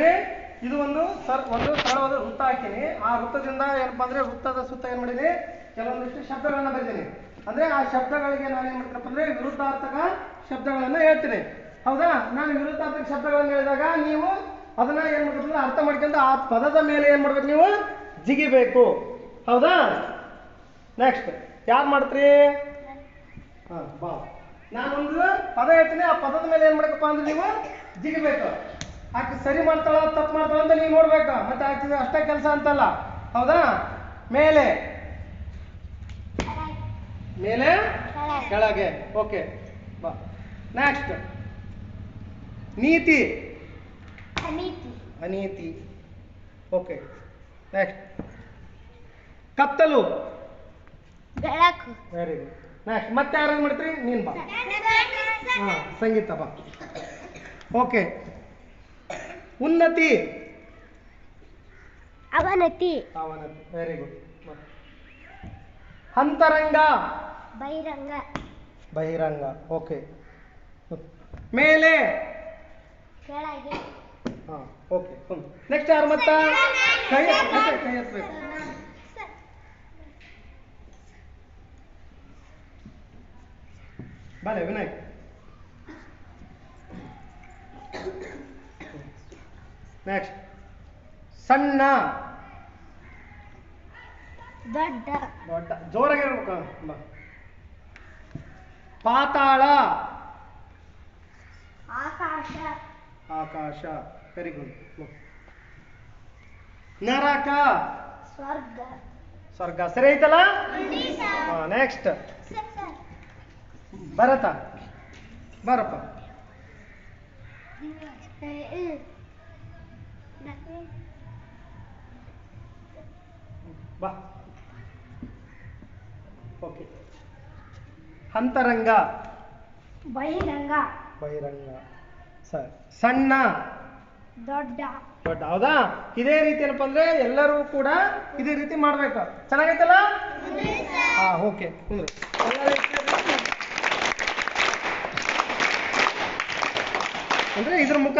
ನೋಡ್ರಿ ಇದು ಒಂದು ಸರ್ ಒಂದು ಸರಳವಾದ ವೃತ್ತ ಹಾಕಿನಿ. ಆ ವೃತ್ತದಿಂದ ಏನಪ್ಪಾ ಅಂದ್ರೆ ವೃತ್ತದ ಸುತ್ತ ಏನ್ ಮಾಡೀನಿ ಕೆಲವೊಂದಿಷ್ಟು ಶಬ್ದಗಳನ್ನ ಬರೀತೀನಿ ಅಂದ್ರೆ ಆ ಶಬ್ದಗಳಿಗೆ ನಾನು ಏನ್ ಮಾಡ್ತೀನಪ್ಪ ಅಂದ್ರೆ ವಿರುದ್ಧಾರ್ಥಕ ಶಬ್ದಗಳನ್ನ ಹೇಳ್ತೀನಿ. ಹೌದಾ? ನಾನು ವಿರುದ್ಧಾರ್ಥಕ ಶಬ್ದಗಳನ್ನ ಹೇಳಿದಾಗ ನೀವು ಅದನ್ನ ಏನ್ ಮಾಡ್ಬೇಕಂದ್ರೆ ಅರ್ಥ ಮಾಡ್ಕೊಂಡು ಆ ಪದದ ಮೇಲೆ ಏನ್ ಮಾಡ್ಬೇಕು ನೀವು? ಜಿಗಿಬೇಕು. ಹೌದಾ? ನೆಕ್ಸ್ಟ್ ಯಾರು ಮಾಡ್ತೀರಿ? ಹಾ, ಬಾ. ನಾನೊಂದು ಪದ ಹೇಳ್ತೀನಿ. ಆ ಪದದ ಮೇಲೆ ಏನ್ ಮಾಡ್ಬೇಕಪ್ಪ ಅಂದ್ರೆ ನೀವು? ಜಿಗಿಬೇಕು. ಆಕೆ ಸರಿ ಮಾಡ್ತಾಳ ತಪ್ಪು ಮಾಡ್ತಾಳ ಅಂತ ನೀವು ನೋಡ್ಬೇಕು. ಮತ್ತೆ ಆಕೆ ಅಷ್ಟೇ ಕೆಲಸ ಅಂತಲ್ಲ. ಹೌದಾ? ಮೇಲೆ. ಮೇಲೆ? ಕೆಳಗೆ. ಓಕೆ. ಬಾ. ನೆಕ್ಸ್ಟ್ ನೀತಿ. ಅನೀತಿ. ಅನೀತಿ. ಓಕೆ. ನೆಕ್ಸ್ಟ್ ಕತ್ತಲು. ಬೆಳಕು. ವೆರಿ ಗುಡ್ ನೆಕ್ಸ್ಟ್ ಮತ್ತೆ ಯಾರು ಮಾಡ್ತೀರಿ? ನೀನ್ ಬಾ. ಹಾ ಸಂಗೀತ ಬಾ. ಓಕೆ. ಉನ್ನತಿ. ಅವನತಿ. ಅವನತಿ. ವೆರಿ ಗುಡ್ ಅಂತರಂಗ. ಬಹಿರಂಗ. ಬಹಿರಂಗ. ಓಕೆ ಮೇಲೆ. ಕೆಳಗೆ. ಹಾ ಓಕೆ ನೆಕ್ಸ್ಟ್ ಯಾರು ಮತ್ತ? ಕೈ ಮತ್ತೆ ಕೈ ಎತ್ತಬೇಕು ಬಲೆ ವಿನಾಯಕ್. ನೆಕ್ಸ್ಟ್ ಸಣ್ಣ. ದೊಡ್ಡ. ದೊಡ್ಡ. ಜೋರಾಗಿ ಹೇಳ್ಬೇಕು. ಬಾ. ಪಾತಾಳ. ಆಕಾಶ. ಆಕಾಶ. ವೆರಿ ಗುಡ್ ನರಕ. ಸ್ವರ್ಗ. ಸ್ವರ್ಗ. ಸರಿ ಐತಲ್ಲ ನೆಕ್ಸ್ಟ್ ಭರತ. ಬರಪ್ಪ. ಬಾ. ಓಕೆ ಅಂತರಂಗ. ಬಹಿರಂಗ. ಬಹಿರಂಗ. ಸರಿ. ಸಣ್ಣ. ದೊಡ್ಡ. ದೊಡ್ಡ. ಹೌದಾ? ಇದೇ ರೀತಿ ಏನಪ್ಪ ಅಂದ್ರೆ ಎಲ್ಲರೂ ಕೂಡ ಇದೇ ರೀತಿ ಮಾಡ್ಬೇಕು. ಚೆನ್ನಾಗೈತಲ್ಲ? ಹಾ ಓಕೆ ಅಂದ್ರೆ ಇದ್ರ ಮುಖ